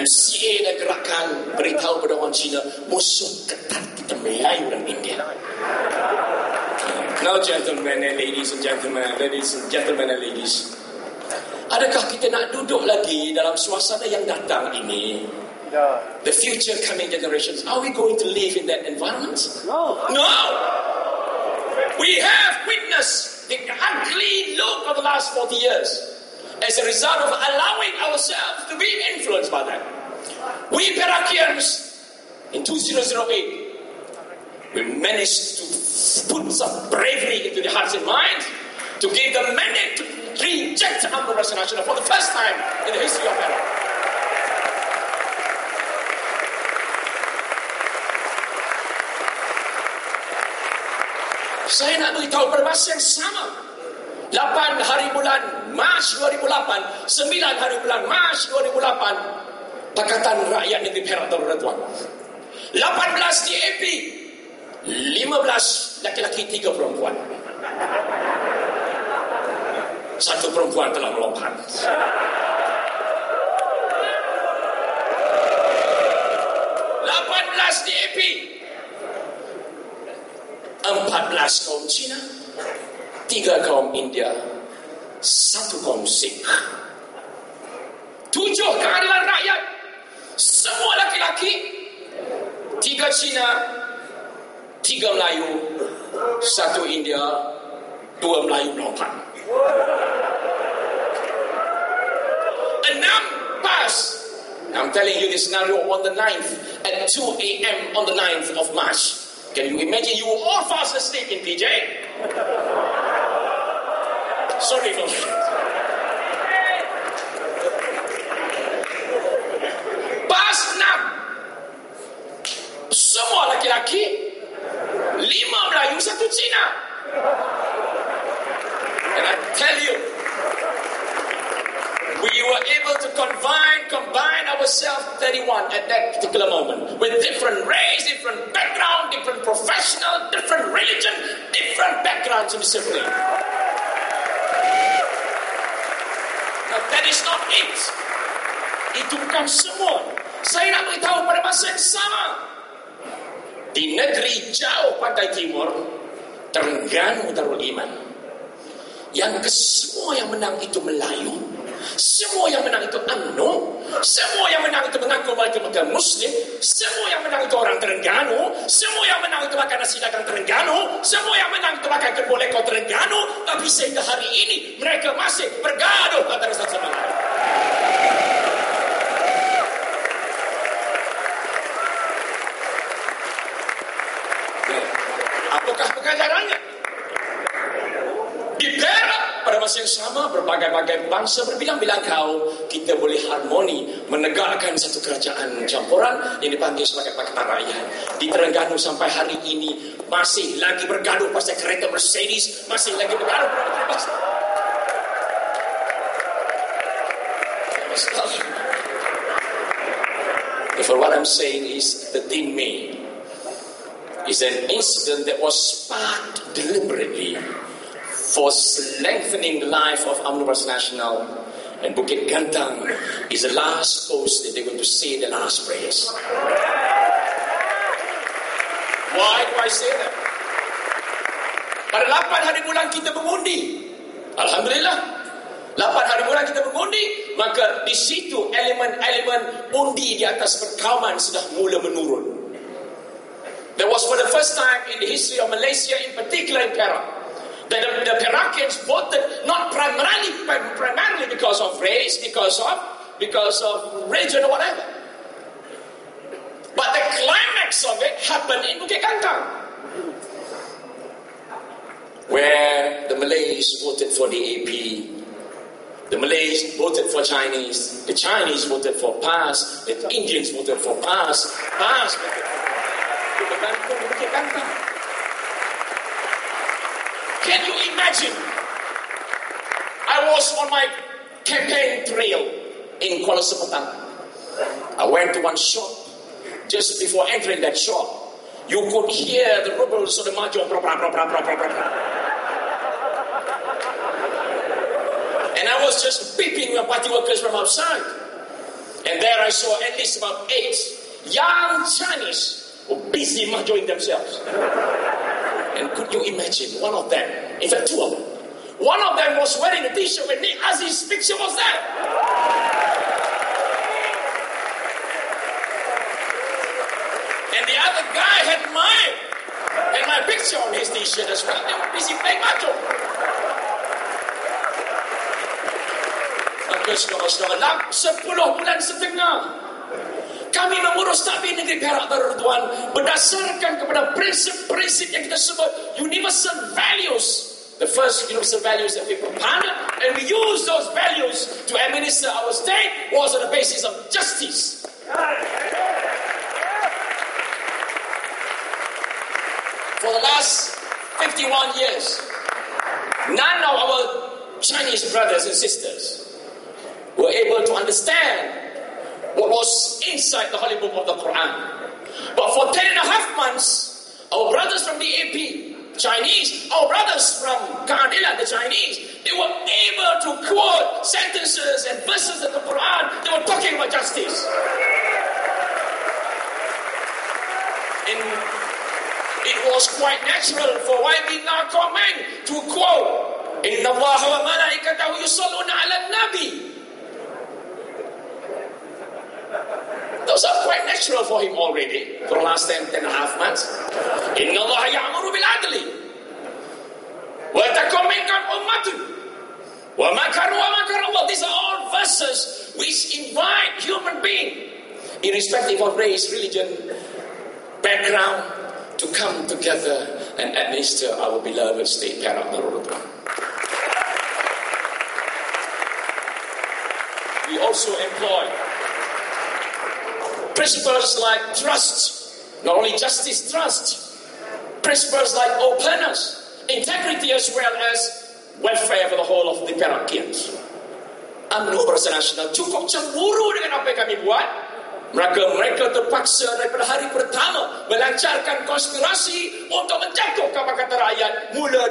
MCA dan gerakan beritahu kepada orang Cina musuh ketat kita Melayu dan India. Now, gentlemen and ladies and gentlemen, ladies and gentlemen and ladies, adakah kita nak duduk lagi dalam suasana yang datang ini? The future coming generations, are we going to live in that environment? No. No! We have witnessed the ugly look of the last 40 years as a result of allowing ourselves to be influenced by that. We Perakians in 2008, we managed to put some bravery into the hearts and minds to give the mandate to reject Amro National for the first time in the history of Perak. Saya nak beritahu masa yang sama. 8 hari bulan Mac 2008, 9 hari bulan Mac 2008, Pakatan Rakyat Negeri Perak Darul Tuan. 18 DAP, 15 laki-laki, 3 perempuan. Satu perempuan telah melompat. DAP, 14 kaum Cina, 3 kaum India, 1 kaum Sikh. Tujuh keadilan rakyat, semua laki-laki, 3 Cina, 3 Melayu, 1 India, 2 Melayu melompat. Enam PAS. I'm telling you this scenario on the 9th at 2 a.m. on the 9th of March. Can you imagine you were all fast asleep in PJ? Sorry for that. PAS 6. Semua laki-laki. Lima Melayu, satu Cina. And I tell you, we were able to combine, combine ourselves 31 at that particular moment with different race, different background, different professional, different religion, different backgrounds in discipline. Is not it. Itu bukan semua. Saya nak beritahu pada masa yang sama. Di negeri jauh pantai timur, Terengganu Darul Iman. Yang kesemua yang menang itu Melayu. Semua yang menang itu UMNO. Semua mengaku mereka Muslim. Semua yang menang itu orang Terengganu. Semua yang menang itu makan nasi dagang Terengganu. Semua yang menang itu makan kerbau lekor Terengganu. Tapi sehingga hari ini mereka masih bergaduh antara satu sama lain. Apakah pengajarannya? Di masa yang sama berbagai-bagai bangsa berbilang-bilang kau kita boleh harmoni menegakkan satu kerajaan campuran yang dipanggil sebagai Pakatan Rakyat. Di Terengganu sampai hari ini masih lagi bergaduh pasal kereta Mercedes, masih lagi bergaduh pasal Therefore, what I'm saying is the Tin May is an incident that was sparked deliberately for lengthening the life of Amnubas National and Bukit Gantang is the last post that they're going to say the last prayers. Why do I say that? Pada 8 hari bulan kita mengundi. Alhamdulillah. 8 hari bulan kita mengundi, maka di situ elemen-elemen undi di atas perkauman sudah mula menurun. There was for the first time in the history of Malaysia, in particular in Perak, the, the Perakians voted not primarily primarily because of race, because of because of religion or whatever. But the climax of it happened in Bukit Kantang, where the Malays voted for the AP, the Malays voted for Chinese, the Chinese voted for PAS, the Indians voted for PAS, PAS voted for. Can you imagine? I was on my campaign trail in Kuala Sepetang. I went to one shop. Just before entering that shop, you could hear the rebels of the Mahjong. And I was just peeping with party workers from outside. And there I saw at least about eight young Chinese who busy enjoying themselves. And could you imagine one of them, in fact two of them, one of them was wearing a t-shirt with Nick his picture was there. And the other guy had mine and my picture on his t-shirt as well. They were busy playing mahjong. Maka saudara-saudara, sepuluh bulan setengah mengurus takbir negeri Perak Darul Ridwan berdasarkan kepada prinsip-prinsip yang kita sebut universal values. The first universal values that we propounded and we use those values to administer our state was on the basis of justice. For the last 51 years, none of our Chinese brothers and sisters were able to understand what was inside the holy book of the Quran. But for 10 and a half months, our brothers from the AP, Chinese, our brothers from Keadilan, the Chinese, they were able to quote sentences and verses of the Quran. They were talking about justice. And it was quite natural for YB Narcoman to quote, إن الله وملائكته يصلون Those are quite natural for him already for the last 10, 10 and a half months. إن الله يأمر بالعدل وتكن منكم أمة ومكر ومكر Allah. These are all verses which invite human being, irrespective of race, religion, background, to come together and administer our beloved state Perak Darul We also employ Principles like trust, not only justice, trust. Principles like openness, integrity, as well as welfare for the whole of the Perakians. UMNO Nasional cukup cemburu dengan apa yang kami buat Mereka mereka terpaksa daripada hari pertama melancarkan konspirasi untuk menjatuhkan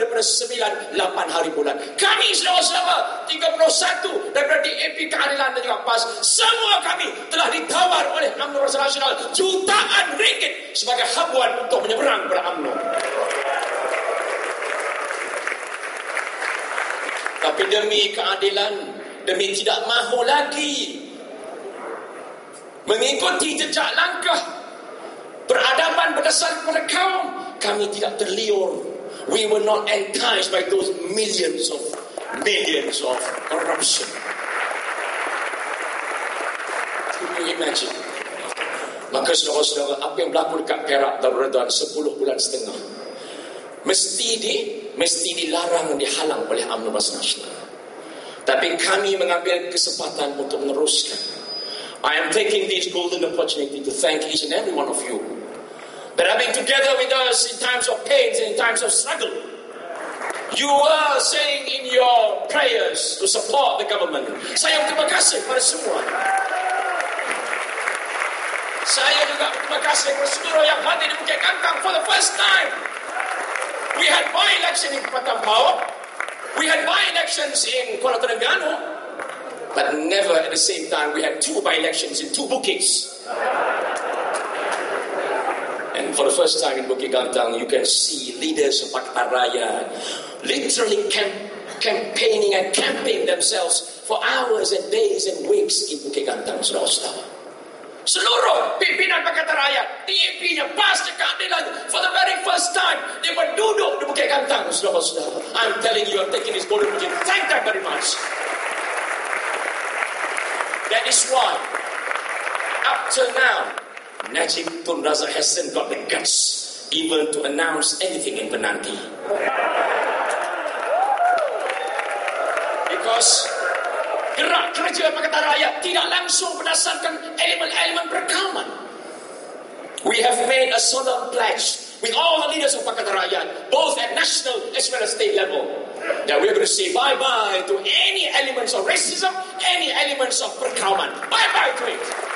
daripada 9 8 hari bulan. Kami selama-selama 31 daripada DAP Keadilan dan juga PAS semua kami telah ditawar oleh UMNO Barisan Nasional jutaan ringgit sebagai habuan untuk menyeberang kepada UMNO. Tapi demi keadilan, demi tidak mahu lagi mengikuti jejak langkah peradaban berdasar kepada kaum kami tidak terliur we were not enticed by those millions of millions of corruption. Can you imagine? Maka saudara-saudara apa yang berlaku dekat Perak dan Redwan 10 bulan setengah. Mesti di mesti dilarang dihalang oleh UMNO Nasional. Tapi kami mengambil kesempatan untuk meneruskan. I am taking this golden opportunity to thank each and every one of you that have been together with us in times of pain and in times of struggle. You are saying in your prayers to support the government. Saya terima kasih kepada semua. Saya juga terima kasih kepada seluruh yang hadir di Bukit Kantang for the first time. We had by-election in Patampau. We had by-elections in Kuala Terengganu. But never at the same time we had two by-elections in two bookings. For the first time in Bukit Gantang, you can see leaders of Pakatan Raya literally camp- campaigning and camping themselves for hours and days and weeks in Bukit Gantang, saudara-saudara. Seluruh pimpinan Pakatan Rakyat, TAP-nya, PAS, keadilan, for the very first time, they were duduk di Bukit Gantang, saudara-saudara. I'm telling you, I'm taking this golden opportunity. Thank them very much. That is why, up till now, Najib Tun Razak hasn't got the guts even to announce anything in Penanti. Because gerak kerja Pakatan Rakyat tidak langsung berdasarkan elemen-elemen perkauman. We have made a solemn pledge with all the leaders of Pakatan Rakyat, both at national as well as state level, that we're going to say bye-bye to any elements of racism, any elements of perkauman. Bye-bye to it.